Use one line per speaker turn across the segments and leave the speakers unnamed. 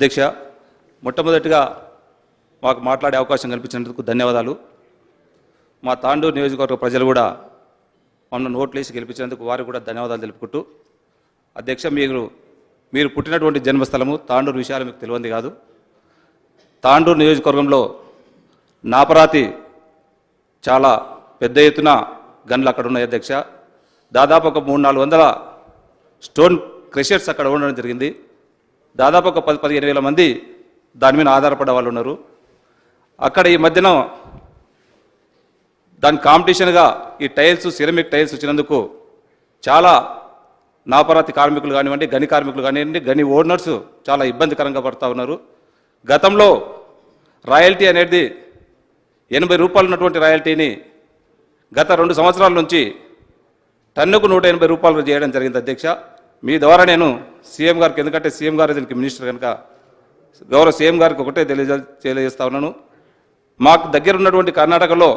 అధ్యక్ష మొట్టమొదటిగా మాకు మాట్లాడే అవకాశం కల్పించినందుకు ధన్యవాదాలు. మా తాండూరు నియోజకవర్గ ప్రజలు కూడా మమ్మల్ని ఓట్లేసి గెలిపించినందుకు వారికి కూడా ధన్యవాదాలు తెలుపుకుంటూ అధ్యక్ష మీరు మీరు పుట్టినటువంటి జన్మస్థలము తాండూరు విషయాలు మీకు తెలియంది కాదు. తాండూరు నియోజకవర్గంలో నాపరాతి చాలా పెద్ద ఎత్తున గన్లు అక్కడ ఉన్నాయి అధ్యక్ష. దాదాపు ఒక మూడు నాలుగు వందల స్టోన్ క్రెషర్స్ అక్కడ ఉండడం జరిగింది. దాదాపు ఒక పది పదిహేను వేల మంది దాని మీద ఆధారపడే వాళ్ళు ఉన్నారు. అక్కడ ఈ మధ్యన దాని కాంపిటీషన్గా ఈ టైల్స్ సిరమిక్ టైల్స్ వచ్చినందుకు చాలా నాపరాతి కార్మికులు కానివ్వండి గని కార్మికులు కానివ్వండి గని ఓనర్స్ చాలా ఇబ్బందికరంగా పడుతూ ఉన్నారు. గతంలో రాయల్టీ అనేది ఎనభై రూపాయలు ఉన్నటువంటి రాయల్టీని గత రెండు సంవత్సరాల నుంచి టన్నుకు నూట ఎనభై రూపాయలు చేయడం జరిగింది అధ్యక్ష. మీ ద్వారా నేను సీఎం గారికి ఎందుకంటే సీఎం గారు దీనికి మినిస్టర్ కనుక గౌరవ సీఎం గారికి ఒకటే తెలియజే తెలియజేస్తా ఉన్నాను. మాకు దగ్గర ఉన్నటువంటి కర్ణాటకలో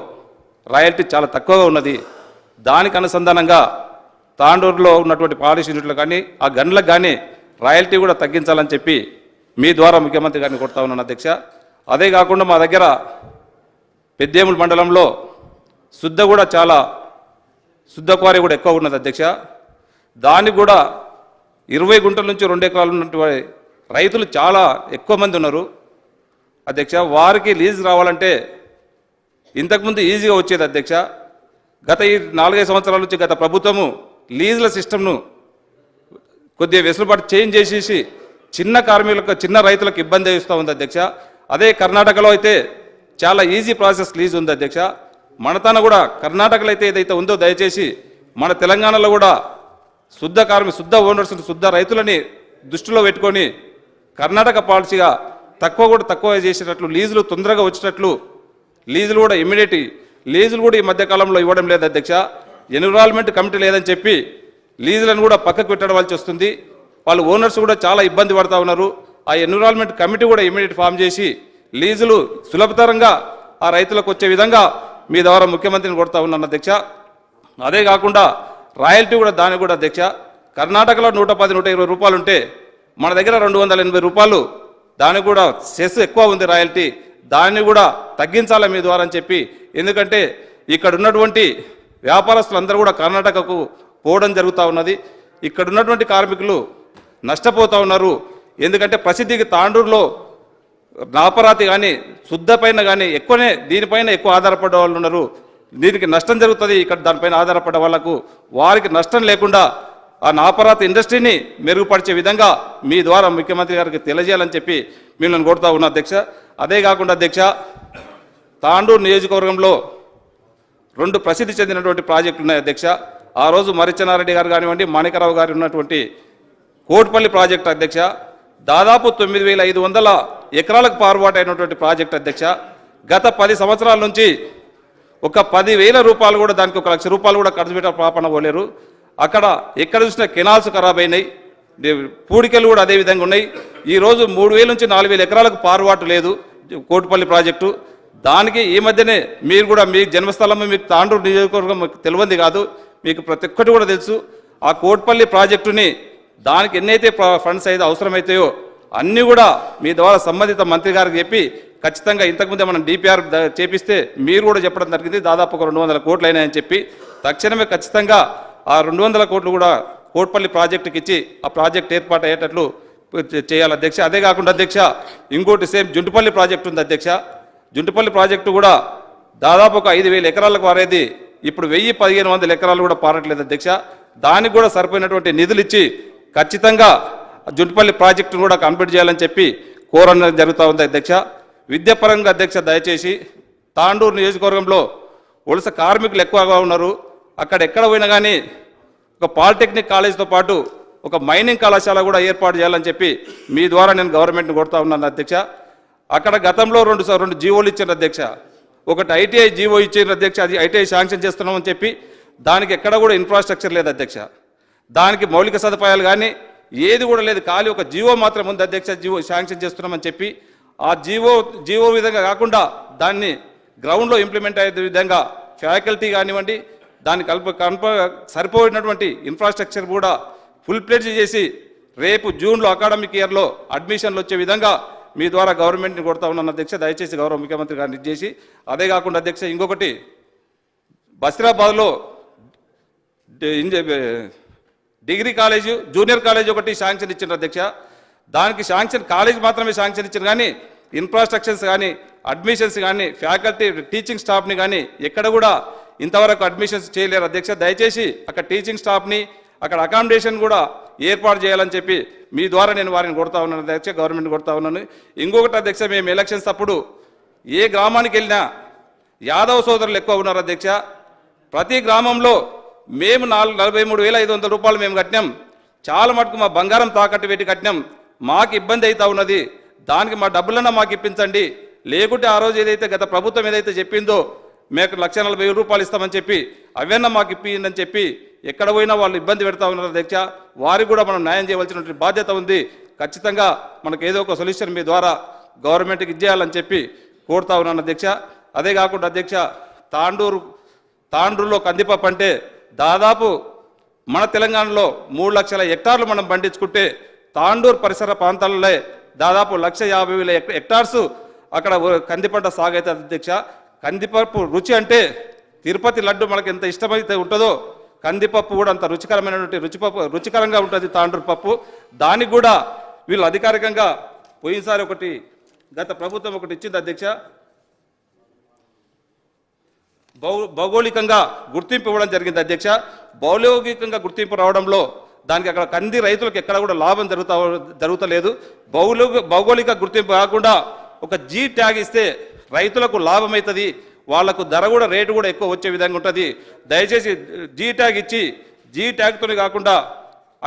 రాయల్టీ చాలా తక్కువగా ఉన్నది. దానికి అనుసంధానంగా తాండూరులో ఉన్నటువంటి పాలిష్ యూనిట్లు కానీ ఆ గన్లకు కానీ రాయల్టీ కూడా తగ్గించాలని చెప్పి మీ ద్వారా ముఖ్యమంత్రి గారిని కొడతా ఉన్నాను అధ్యక్ష. అదే కాకుండా మా దగ్గర పెద్దేముల మండలంలో శుద్ధ కూడా చాలా శుద్ధ క్వారీ కూడా ఎక్కువ ఉన్నది అధ్యక్ష. దానికి కూడా ఇరవై గుంటల నుంచి రెండు ఎకరాలు ఉన్నటువంటి రైతులు చాలా ఎక్కువ మంది ఉన్నారు. అధ్యక్ష వారికి లీజ్ రావాలంటే ఇంతకుముందు ఈజీగా వచ్చేది అధ్యక్ష. గత ఈ నాలుగైదు సంవత్సరాల నుంచి గత ప్రభుత్వము లీజుల సిస్టమ్ను కొద్దిగా వెసులుబాటు చేంజ్ చేసేసి చిన్న కార్మికులకు చిన్న రైతులకు ఇబ్బంది ఇస్తూ ఉంది అధ్యక్ష. అదే కర్ణాటకలో అయితే చాలా ఈజీ ప్రాసెస్ లీజ్ ఉంది అధ్యక్ష. మన తన కూడా కర్ణాటకలో అయితే ఏదైతే ఉందో దయచేసి మన తెలంగాణలో కూడా శుద్ధ కార్మిక శుద్ధ ఓనర్స్ శుద్ధ రైతులని దృష్టిలో పెట్టుకొని కర్ణాటక పాలసీగా తక్కువ కూడా తక్కువ చేసేటట్లు లీజులు తొందరగా వచ్చినట్లు లీజులు కూడా ఇమ్మీడియట్ లీజులు కూడా ఈ మధ్యకాలంలో ఇవ్వడం లేదు అధ్యక్ష. ఎన్విరాన్మెంట్ కమిటీ లేదని చెప్పి లీజులను కూడా పక్కకు పెట్టడవలసి వస్తుంది. వాళ్ళు ఓనర్స్ కూడా చాలా ఇబ్బంది పడతా ఉన్నారు. ఆ ఎన్విరాన్మెంట్ కమిటీ కూడా ఇమ్మీడియట్ ఫామ్ చేసి లీజులు సులభతరంగా ఆ రైతులకు వచ్చే విధంగా మీ ద్వారా ముఖ్యమంత్రిని కొడతా ఉన్నాను అధ్యక్ష. అదే కాకుండా రాయల్టీ కూడా దానికి కూడా అధ్యక్ష. కర్ణాటకలో నూట పది నూట ఇరవై రూపాయలు ఉంటే మన దగ్గర రెండు వందల ఎనభై రూపాయలు దానికి కూడా సెస్ ఎక్కువ ఉంది రాయల్టీ. దాన్ని కూడా తగ్గించాలి మీ ద్వారా అని చెప్పి. ఎందుకంటే ఇక్కడ ఉన్నటువంటి వ్యాపారస్తులందరూ కూడా కర్ణాటకకు పోవడం జరుగుతూ ఉన్నది. ఇక్కడ ఉన్నటువంటి కార్మికులు నష్టపోతూ ఉన్నారు. ఎందుకంటే ప్రసిద్ధికి తాండూరులో నాపరాతి కానీ శుద్ధపైన కానీ ఎక్కువనే దీనిపైన ఎక్కువ ఆధారపడే వాళ్ళు ఉన్నారు. దీనికి నష్టం జరుగుతుంది. ఇక్కడ దానిపైన ఆధారపడ్డ వాళ్ళకు వారికి నష్టం లేకుండా ఆ నాపరాత ఇండస్ట్రీని మెరుగుపరిచే విధంగా మీ ద్వారా ముఖ్యమంత్రి గారికి తెలియజేయాలని చెప్పి మిమ్మల్ని కోరుతా ఉన్నా అధ్యక్ష. అదే కాకుండా అధ్యక్ష తాండూరు నియోజకవర్గంలో రెండు ప్రసిద్ధి చెందినటువంటి ప్రాజెక్టులు ఉన్నాయి అధ్యక్ష. ఆ రోజు మరిచనారెడ్డి గారు కానివ్వండి మాణికరావు గారు ఉన్నటువంటి కోటిపల్లి ప్రాజెక్టు అధ్యక్ష. దాదాపు తొమ్మిది వేల ఐదు వందల ఎకరాలకు పారుబాటు అయినటువంటి ప్రాజెక్ట్ అధ్యక్ష. గత పది సంవత్సరాల నుంచి ఒక పది వేల రూపాయలు కూడా దానికి ఒక లక్ష రూపాయలు కూడా ఖర్చు పెట్టే పాపన పోలేరు. అక్కడ ఎక్కడ చూసినా కెనాల్స్ ఖరాబ్ అయినాయి. పూడికలు కూడా అదే విధంగా ఉన్నాయి. ఈ రోజు మూడు వేల నుంచి నాలుగు వేల ఎకరాలకు పారుబాటు లేదు కోటిపల్లి ప్రాజెక్టు. దానికి ఈ మధ్యనే మీరు కూడా మీ జన్మస్థలం మీకు తాండూరు నియోజకవర్గం తెలియంది కాదు. మీకు ప్రతి ఒక్కటి కూడా తెలుసు. ఆ కోటిపల్లి ప్రాజెక్టుని దానికి ఎన్నైతే ఫండ్స్ అయితే అవసరమైతాయో అన్నీ కూడా మీ ద్వారా సంబంధిత మంత్రి గారికి చెప్పి ఖచ్చితంగా ఇంతకుముందే మనం డిపిఆర్ చేపిస్తే మీరు కూడా చెప్పడం జరిగింది దాదాపు ఒక రెండు వందల కోట్లు అయినాయని చెప్పి. తక్షణమే ఖచ్చితంగా ఆ రెండు వందల కోట్లు కూడా కోట్పల్లి ప్రాజెక్టుకి ఇచ్చి ఆ ప్రాజెక్ట్ ఏర్పాటు అయ్యేటట్లు చేయాలి అధ్యక్ష. అదే కాకుండా అధ్యక్ష ఇంకోటి సేమ్ జుంటుపల్లి ప్రాజెక్టు ఉంది అధ్యక్ష. జుంటుపల్లి ప్రాజెక్టు కూడా దాదాపు ఒక ఐదు వేల ఎకరాలకు వారేది. ఇప్పుడు వెయ్యి పదిహేను వందల ఎకరాలు కూడా పారట్లేదు అధ్యక్ష. దానికి కూడా సరిపోయినటువంటి నిధులు ఇచ్చి ఖచ్చితంగా జుంటుపల్లి ప్రాజెక్టును కూడా కంప్లీట్ చేయాలని చెప్పి కోరడం జరుగుతూ ఉంది అధ్యక్ష. విద్యాపరంగా అధ్యక్ష దయచేసి తాండూరు నియోజకవర్గంలో వలస కార్మికులు ఎక్కువగా ఉన్నారు. అక్కడ ఎక్కడ పోయినా కానీ ఒక పాలిటెక్నిక్ కాలేజీతో పాటు ఒక మైనింగ్ కళాశాల కూడా ఏర్పాటు చేయాలని చెప్పి మీ ద్వారా నేను గవర్నమెంట్ని కొడతా ఉన్నాను అధ్యక్ష. అక్కడ గతంలో రెండు రెండు జీవోలు ఇచ్చిన అధ్యక్ష. ఒకటి ఐటీఐ జీవో ఇచ్చిన అధ్యక్ష అది ఐటీఐ శాంక్షన్ చేస్తున్నామని చెప్పి దానికి ఎక్కడ కూడా ఇన్ఫ్రాస్ట్రక్చర్ లేదు అధ్యక్ష. దానికి మౌలిక సదుపాయాలు కానీ ఏది కూడా లేదు. ఖాళీ ఒక జీవో మాత్రం ఉంది అధ్యక్ష జీవో శాంక్షన్ చేస్తున్నామని చెప్పి ఆ జీవో జీవో విధంగా కాకుండా దాన్ని గ్రౌండ్లో ఇంప్లిమెంట్ అయ్యే విధంగా ఫ్యాకల్టీ కానివ్వండి దాన్ని కల్ప కన్ప సరిపోయినటువంటి ఇన్ఫ్రాస్ట్రక్చర్ కూడా ఫుల్ ప్లేట్ చేసి రేపు జూన్లో అకాడమిక్ ఇయర్లో అడ్మిషన్లు వచ్చే విధంగా మీ ద్వారా గవర్నమెంట్ని కొడతా ఉన్నాను. అధ్యక్ష దయచేసి గౌరవ ముఖ్యమంత్రి గారిని ఇచ్చేసి అదే కాకుండా అధ్యక్ష ఇంకొకటి బసిరాబాద్లో డిగ్రీ కాలేజు జూనియర్ కాలేజ్ ఒకటి శాంక్షన్ ఇచ్చిండ్రు అధ్యక్ష దానికి శాంక్షన్ కాలేజ్ మాత్రమే శాంక్షన్ ఇచ్చారు. కానీ ఇన్ఫ్రాస్ట్రక్చర్స్ కానీ అడ్మిషన్స్ కానీ ఫ్యాకల్టీ టీచింగ్ స్టాఫ్ని కానీ ఎక్కడ కూడా ఇంతవరకు అడ్మిషన్స్ చేయలేరు. అధ్యక్ష దయచేసి అక్కడ టీచింగ్ స్టాఫ్ని అక్కడ అకామిడేషన్ కూడా ఏర్పాటు చేయాలని చెప్పి మీ ద్వారా నేను వారిని కొడతా ఉన్నాను. అధ్యక్ష గవర్నమెంట్ కొడతా ఉన్నాను. ఇంకొకటి అధ్యక్ష మేము ఎలక్షన్స్ అప్పుడు ఏ గ్రామానికి వెళ్ళినా యాదవ సోదరులు ఎక్కువ ఉన్నారు అధ్యక్ష. ప్రతి గ్రామంలో మేము నాలుగు నలభై మూడు వేల ఐదు వందల రూపాయలు మేము కట్టినాం. చాలా మటుకు మా బంగారం తాకట్టు పెట్టి కట్టినాం. మాకు ఇబ్బంది అవుతా ఉన్నది. దానికి మా డబ్బులన్నా మాకు ఇప్పించండి. లేకుంటే ఆ రోజు ఏదైతే గత ప్రభుత్వం ఏదైతే చెప్పిందో మేము లక్ష నలభై రూపాయలు ఇస్తామని చెప్పి అవన్నా మాకు ఇప్పిందని చెప్పి ఎక్కడ పోయినా వాళ్ళు ఇబ్బంది పెడతా ఉన్నారు అధ్యక్ష. వారికి కూడా మనం న్యాయం చేయవలసినటువంటి బాధ్యత ఉంది. ఖచ్చితంగా మనకు ఏదో ఒక సొల్యూషన్ మీ ద్వారా గవర్నమెంట్కి ఇచ్చేయాలని చెప్పి కోరుతా ఉన్నాను అధ్యక్ష. అదే కాకుండా అధ్యక్ష తాండూరు తాండ్రులో కందిపప్పు అంటే దాదాపు మన తెలంగాణలో మూడు లక్షల హెక్టార్లు మనం పండించుకుంటే తాండూరు పరిసర ప్రాంతాలలో దాదాపు లక్ష యాభై వేల హెక్టార్సు అక్కడ ఓ కందిపంట సాగు అయితే అధ్యక్ష. కందిపప్పు రుచి అంటే తిరుపతి లడ్డు మనకి ఎంత ఇష్టమైతే ఉంటుందో కందిపప్పు కూడా అంత రుచికరమైనటువంటి రుచిపప్పు రుచికరంగా ఉంటుంది తాండూరు పప్పు. దానికి కూడా వీళ్ళు అధికారికంగా పోయినసారి ఒకటి గత ప్రభుత్వం ఒకటి ఇచ్చింది అధ్యక్ష. భౌ భౌగోళికంగా గుర్తింపు ఇవ్వడం జరిగింది అధ్యక్ష. భౌగోళికంగా గుర్తింపు రావడంలో దానికి అక్కడ కంది రైతులకు ఎక్కడ కూడా లాభం జరుగుతా జరుగుతలేదు. భౌగోళిక భౌగోళిక గుర్తింపు కాకుండా ఒక జీ ట్యాగ్ ఇస్తే రైతులకు లాభం అవుతుంది వాళ్ళకు ధర కూడా రేటు కూడా ఎక్కువ వచ్చే విధంగా ఉంటుంది. దయచేసి జీ ట్యాగ్ ఇచ్చి జీ ట్యాగ్తోనే కాకుండా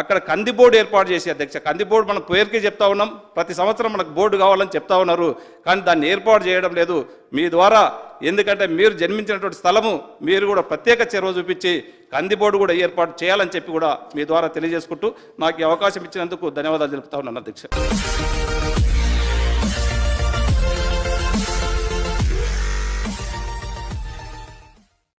అక్కడ కంది బోర్డు ఏర్పాటు చేసి అధ్యక్ష కంది బోర్డు మనం పేరుకే చెప్తా ఉన్నాం. ప్రతి సంవత్సరం మనకు బోర్డు కావాలని చెప్తా ఉన్నారు. కానీ దాన్ని ఏర్పాటు చేయడం లేదు. మీ ద్వారా ఎందుకంటే మీరు జన్మించినటువంటి స్థలము మీరు కూడా ప్రత్యేక చెరువు చూపించి కంది బోర్డు కూడా ఏర్పాటు చేయాలని చెప్పి కూడా మీ ద్వారా తెలియజేసుకుంటూ నాకు ఈ అవకాశం ఇచ్చినందుకు ధన్యవాదాలు తెలుపుతా ఉన్నాను అధ్యక్ష.